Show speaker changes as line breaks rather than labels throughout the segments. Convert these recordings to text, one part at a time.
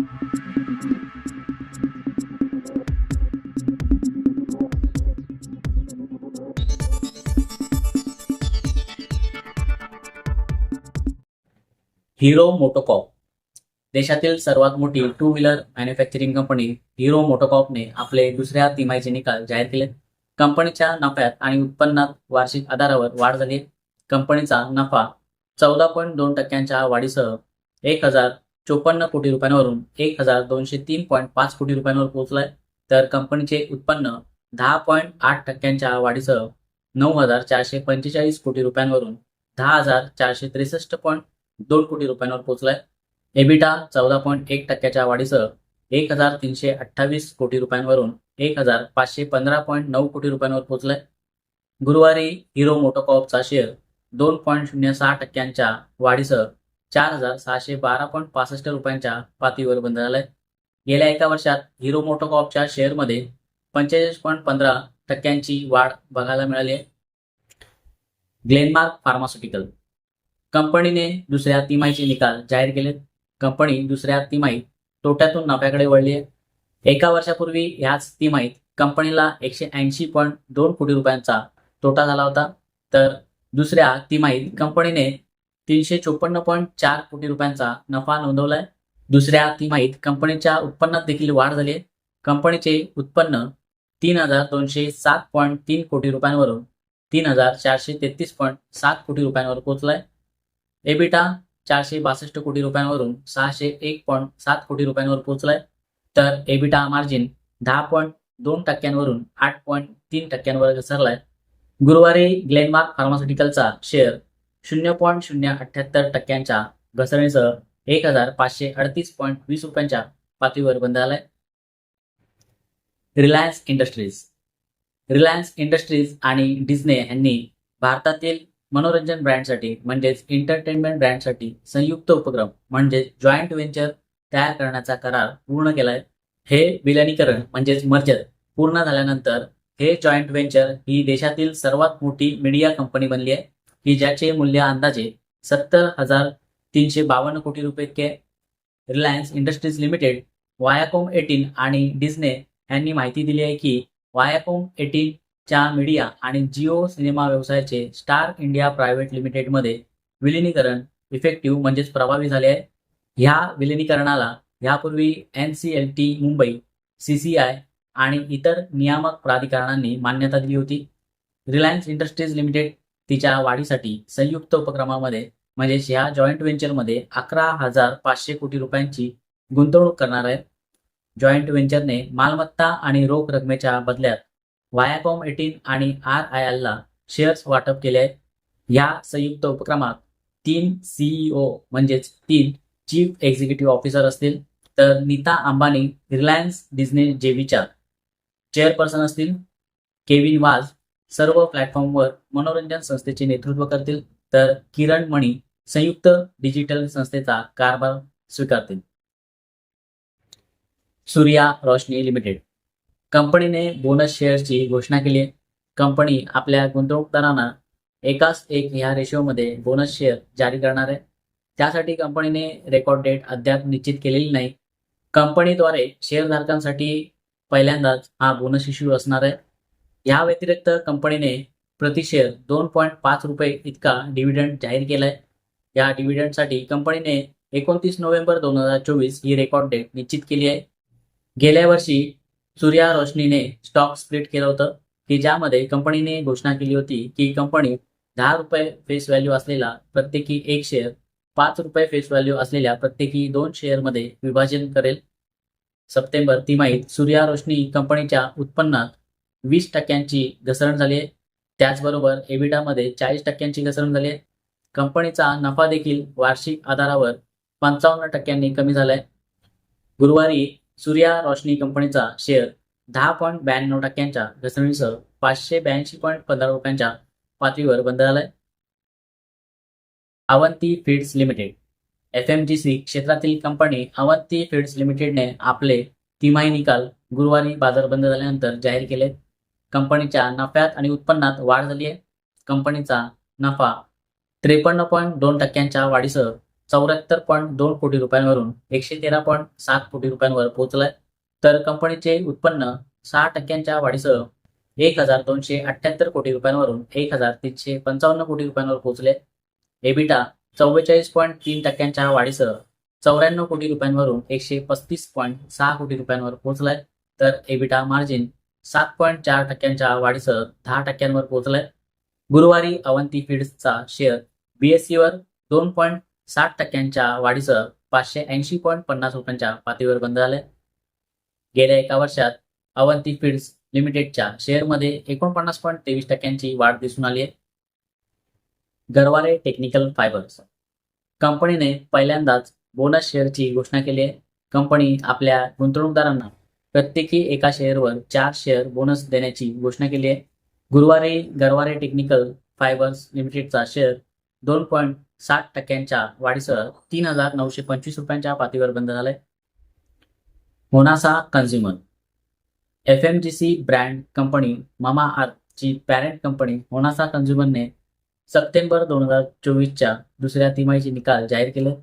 Hero MotoCorp देशातील सर्वात मोठी two wheeler manufacturing company Hero मोटोकॉपने आपले दुसऱ्या तिमाहीचे निकाल जाहीर केले. कंपनीच्या नफ्यात आणि उत्पन्नात वार्षिक आधारावर वाढ झाली कंपनीचा नफा चौदा पॉईंट दोन टक्क्यांच्या वाढीसह एक हजार चोपन्न कोटी रुपयांवरून एक हजार दोनशे तीन पॉईंट पाच कोटी रुपयांवर पोहोचलाय. तर कंपनीचे उत्पन्न दहा पॉईंट आठ टक्क्यांच्या वाढीसह नऊ हजार चारशे पंचेचाळीस कोटी रुपयांवरून दहा हजार चारशे त्रेसष्ट पॉईंट दोन कोटी रुपयांवर पोहोचलाय. एबिटा चौदा पॉईंट एक टक्क्याच्या वाढीसह एक हजार तीनशे अठ्ठावीस कोटी रुपयांवरून एक हजार पाचशे पंधरा पॉईंट नऊ कोटी रुपयांवर पोहोचलाय. गुरुवारी हिरो मोटोकॉपचा शेअर दोन पॉईंट शून्य सहा टक्क्यांच्या वाढीसह चार हजार सहाशे बारा पॉईंट पासष्ट रुपयांच्या पातळीवर बंद झालाय गेल्या एका वर्षात हिरो मोटोकॉपच्या शेअरमध्ये पंचेचाळीस पॉईंट पंधरा टक्क्यांची वाढ बघायला मिळाली आहे. ग्लेनमार्क फार्मास्युटिकल. कंपनीने दुसऱ्या तिमाहीचे निकाल जाहीर केलेत. कंपनी दुसऱ्या तिमाहीत तोट्यातून नफ्याकडे वळली आहे. एका वर्षापूर्वी ह्याच तिमाहीत कंपनीला एकशे ऐंशी पॉईंट दोन कोटी रुपयांचा तोटा झाला होता. तर दुसऱ्या तिमाहीत कंपनीने तीनशे चोपन्न पॉईंट चार कोटी रुपयांचा नफा नोंदवलाय. दुसऱ्या तिमाहीत कंपनीच्या उत्पन्नात देखील वाढ झाली आहे. कंपनीचे उत्पन्न तीन हजार दोनशे सात पॉईंट तीन कोटी रुपयांवरून तीन हजार चारशे तेहतीस पॉईंट सात कोटी रुपयांवर पोहोचलाय. एबिटा चारशे बासष्ट कोटी रुपयांवरून सहाशे एक पॉईंट सात कोटी रुपयांवर पोहोचलाय. तर एबिटा मार्जिन दहा पॉईंट दोन टक्क्यांवरून आठ पॉईंट तीन टक्क्यांवर घसरलाय. गुरुवारी ग्लेनमार्क फार्मास्युटिकलचा शेअर शून्य पॉईंट शून्य अठ्ठ्याहत्तर टक्क्यांच्या घसरणीसह एक हजार पाचशे अडतीस पॉईंट वीस रुपयांच्या पातळीवर बंद झालाय. Reliance Industries. रिलायन्स इंडस्ट्रीज आणि डिस्ने यांनी भारतातील मनोरंजन ब्रँडसाठी म्हणजेच एंटरटेनमेंट ब्रँडसाठी संयुक्त उपक्रम म्हणजेच जॉईंट व्हेंचर तयार करण्याचा करार पूर्ण केलाय. हे विलनीकरण म्हणजेच मर्जर पूर्ण झाल्यानंतर हे जॉईंट व्हेंचर ही देशातील सर्वात मोठी मीडिया कंपनी बनली आहे. की ज्याचे मूल्य अंदाजे सत्तर हजार तीनशे बावन्न कोटी रुपये इतके Reliance Industries limited Viacom eighteen आणि डिस्ने यांनी माहिती दिली आहे की वायाकोम एटीनच्या मीडिया आणि जिओ सिनेमा व्यवसायाचे स्टार इंडिया प्रायव्हेट लिमिटेडमध्ये विलिनीकरण इफेक्टिव्ह म्हणजेच प्रभावी झाले आहे. ह्या विलिनीकरणाला यापूर्वी N C L T Mumbai C C I आणि इतर नियामक प्राधिकरणांनी मान्यता दिली होती. रिलायन्स इंडस्ट्रीज लिमिटेड तिच्या वाढीसाठी संयुक्त उपक्रमामध्ये म्हणजेच ह्या जॉईंट व्हेंचरमध्ये अकरा हजार पाचशे कोटी रुपयांची गुंतवणूक करणार आहे जॉईंट व्हेंचरने मालमत्ता आणि रोख रकमेच्या बदल्यात वायाकॉम एटीन आणि आर आय एलला शेअर्स वाटप केले आहेत. या संयुक्त उपक्रमात तीन सीईओ म्हणजेच तीन चीफ एक्झिक्युटिव्ह ऑफिसर असतील तर नीता अंबानी रिलायन्स डिझनी जेवीच्या चेअरपर्सन असतील केविन वाज सर्व प्लॅटफॉर्मवर मनोरंजन संस्थेचे नेतृत्व करतील. तर किरण मणी संयुक्त डिजिटल संस्थेचा कारभार स्वीकारतील. सूर्या रोशनी लिमिटेड. कंपनीने बोनस शेअर्सची घोषणा केली. आहे कंपनी आपल्या गुंतवणूकदारांना एकाच एक ह्या रेशोमध्ये बोनस शेअर जारी करणार आहे. त्यासाठी कंपनीने रेकॉर्ड डेट अद्याप निश्चित केलेली नाही. कंपनीद्वारे शेअरधारकांसाठी पहिल्यांदाच हा बोनस इश्यू असणार आहे. या व्यतिरिक्त कंपनीने प्रति शेअर दोन पॉईंट पाच रुपये इतका डिव्हिडंड जाहीर केलाय. या डिव्हिडंडसाठी कंपनीने एकोणतीस नोव्हेंबर दोन हजार चोवीस ही रेकॉर्ड डेट निश्चित केली आहे. गेल्या वर्षी सूर्या रोशनीने स्टॉक स्प्लिट केलं होतं की ज्यामध्ये कंपनीने घोषणा केली होती की कंपनी दहा रुपये फेस व्हॅल्यू असलेला प्रत्येकी एक शेअर पाच रुपये फेस व्हॅल्यू असलेल्या प्रत्येकी दोन शेअरमध्ये विभाजन करेल. सप्टेंबर तिमाहीत सूर्या रोशनी कंपनीच्या उत्पन्नात वीस टक्क्यांची घसरण झाली आहे. त्याचबरोबर एबिडामध्ये चाळीस टक्क्यांची घसरण झाली आहे. कंपनीचा नफा देखील वार्षिक आधारावर पंचावन्न टक्क्यांनी कमी झालाय गुरुवारी सूर्या रोशनी कंपनीचा शेअर दहा पॉईंट ब्याण्णव टक्क्यांच्या घसरणीसह पाचशे ब्याऐंशी पॉईंट पंधरा रुपयांच्या पातळीवर बंद झालाय Avanti feeds limited F M G C क्षेत्रातील कंपनी अवंती फीड्स लिमिटेडने आपले तिमाही निकाल गुरुवारी बाजार बंद झाल्यानंतर जाहीर केले कंपनीच्या नफ्यात आणि उत्पन्नात वाढ झाली आहे. कंपनीचा नफा त्रेपन्न पॉईंट दोन टक्क्यांच्या वाढीसह चौऱ्याहत्तर पॉईंट दोन कोटी रुपयांवरून एकशे तेरा पॉईंट सात कोटी रुपयांवर पोहोचलाय तर कंपनीचे उत्पन्न सहा टक्क्यांच्या वाढीसह एक हजार दोनशे अठ्ठ्याहत्तर कोटी रुपयांवरून एक हजार तीनशे पंचावन्न कोटी रुपयांवर पोहोचले एबिटा चव्वेचाळीस पॉईंट तीन टक्क्यांच्या वाढीसह चौऱ्याण्णव कोटी रुपयांवरून एकशे पस्तीस पॉईंट सहा कोटी रुपयांवर पोहोचलाय तर एबिटा मार्जिन सात पॉईंट चार टक्क्यांच्या वाढीसह दहा टक्क्यांवर पोहोचलाय. गुरुवारी अवंती फीड्सचा शेअर बीएससीवर दोन पॉईंट साठ टक्क्यांच्या वाढीसह पाचशे ऐंशी पॉईंट पन्नास रुपयांच्या पातळीवर बंद झालाय. गेल्या एका वर्षात अवंती फीड्स लिमिटेडच्या शेअरमध्ये एकोणपन्नास पॉईंट तेवीस टक्क्यांची वाढ दिसून आली आहे गरवारे टेक्निकल फायबर्स. कंपनीने पहिल्यांदाच बोनस शेअरची घोषणा केली आहे कंपनी आपल्या गुंतवणूकदारांना प्रत्येकी एका शेअरवर चार शेअर बोनस देण्याची घोषणा केली आहे. गुरुवारी गरवारे टेक्निकल फायबर्स लिमिटेडचा शेअर दोन पॉईंट साठ टक्क्यांच्या वाढीसह तीन हजार नऊशे पंचवीस रुपयांच्या पातळीवर बंद झालाय. Honasa consumer F M G C brand company मामा आर्थची पॅरेंट कंपनी मोनासा कन्झ्युमरने सप्टेंबर दोन हजार चोवीसच्या दुसऱ्या तिमाहीचे निकाल जाहीर केले.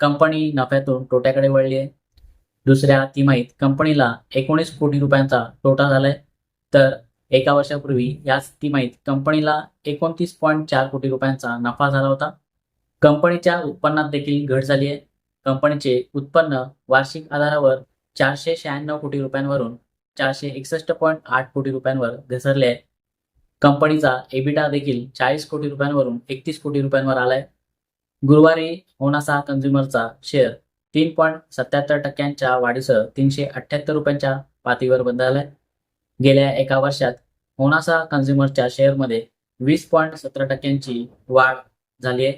कंपनी नफ्यातून तोट्याकडे वळली आहे. दुसऱ्या तिमाहीत कंपनीला एकोणीस कोटी रुपयांचा तोटा झालाय. तर एका वर्षापूर्वी याच तिमाहीत कंपनीला एकोणतीस पॉईंट चार कोटी रुपयांचा नफा झाला होता. कंपनीच्या उत्पन्नात देखील घट झाली आहे. कंपनीचे उत्पन्न वार्षिक आधारावर चारशे शहाण्णव कोटी रुपयांवरून चारशे एकसष्ट पॉईंट आठ कोटी रुपयांवर घसरले आहे. कंपनीचा एबिटा देखील चाळीस कोटी रुपयांवरून एकतीस कोटी रुपयांवर आलाय. गुरुवारी होनासा कन्झ्युमरचा शेअर तीन पॉईंट सत्याहत्तर टक्क्यांच्या वाढीसह तीनशे अठ्ठ्याहत्तर रुपयांच्या पातळीवर बंद झालाय गेल्या एका वर्षात होनासा कन्झ्युमरच्या शेअरमध्ये वीस पॉईंट सतरा टक्क्यांची वाढ झाली आहे.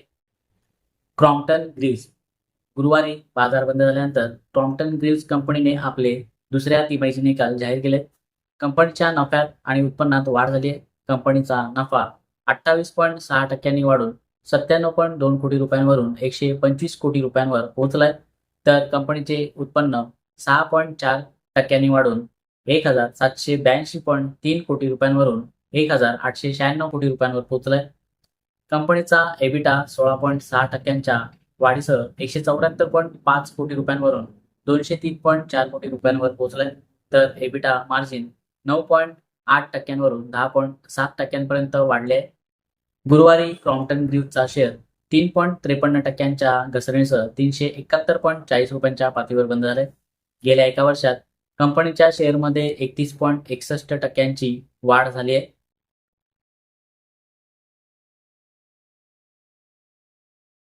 क्रॉम्प्टन ग्रीव्स गुरुवारी बाजार बंद झाल्यानंतर क्रॉम्प्टन ग्रीव्स कंपनीने आपले दुसऱ्या तिमाहीचे निकाल जाहीर केले. कंपनीच्या नफ्यात आणि उत्पन्नात वाढ झाली आहे. कंपनीचा नफा अठ्ठावीस पॉईंट सहा टक्क्यांनी वाढून सत्त्याण्णव पॉईंट दोन कोटी रुपयांवरून एकशे पंचवीस कोटी रुपयांवर पोहोचलाय. तर कंपनीचे उत्पन्न सहा पॉईंट चार टक्क्यांनी वाढून एक हजार सातशे ब्याऐंशी पॉईंट तीन कोटी रुपयांवरून एक हजार आठशे शहाण्णव कोटी रुपयांवर पोहोचलाय. कंपनीचा एबिटा सोळा पॉईंट सहा टक्क्यांच्या वाढीसह एकशे चौऱ्याहत्तर पॉईंट पाच कोटी रुपयांवरून दोनशे तीन पॉईंट चार कोटी रुपयांवर पोहोचलाय. तर एबिटा मार्जिन नऊ पॉईंट आठ टक्क्यांवरून दहा पॉईंट सात टक्क्यांपर्यंत वाढले. गुरुवारी क्रॉम्प्टन ग्रीवचा शेअर तीन पॉईंट त्रेपन्न टक्क्यांच्या घसरणीसह तीनशे एकाहत्तर पॉईंट चाळीस रुपयांच्या पातळीवर बंद झाले. गेल्या एका वर्षात कंपनीच्या शेअरमध्ये एकतीस पॉईंट एकसष्ट टक्क्यांची वाढ झाली आहे.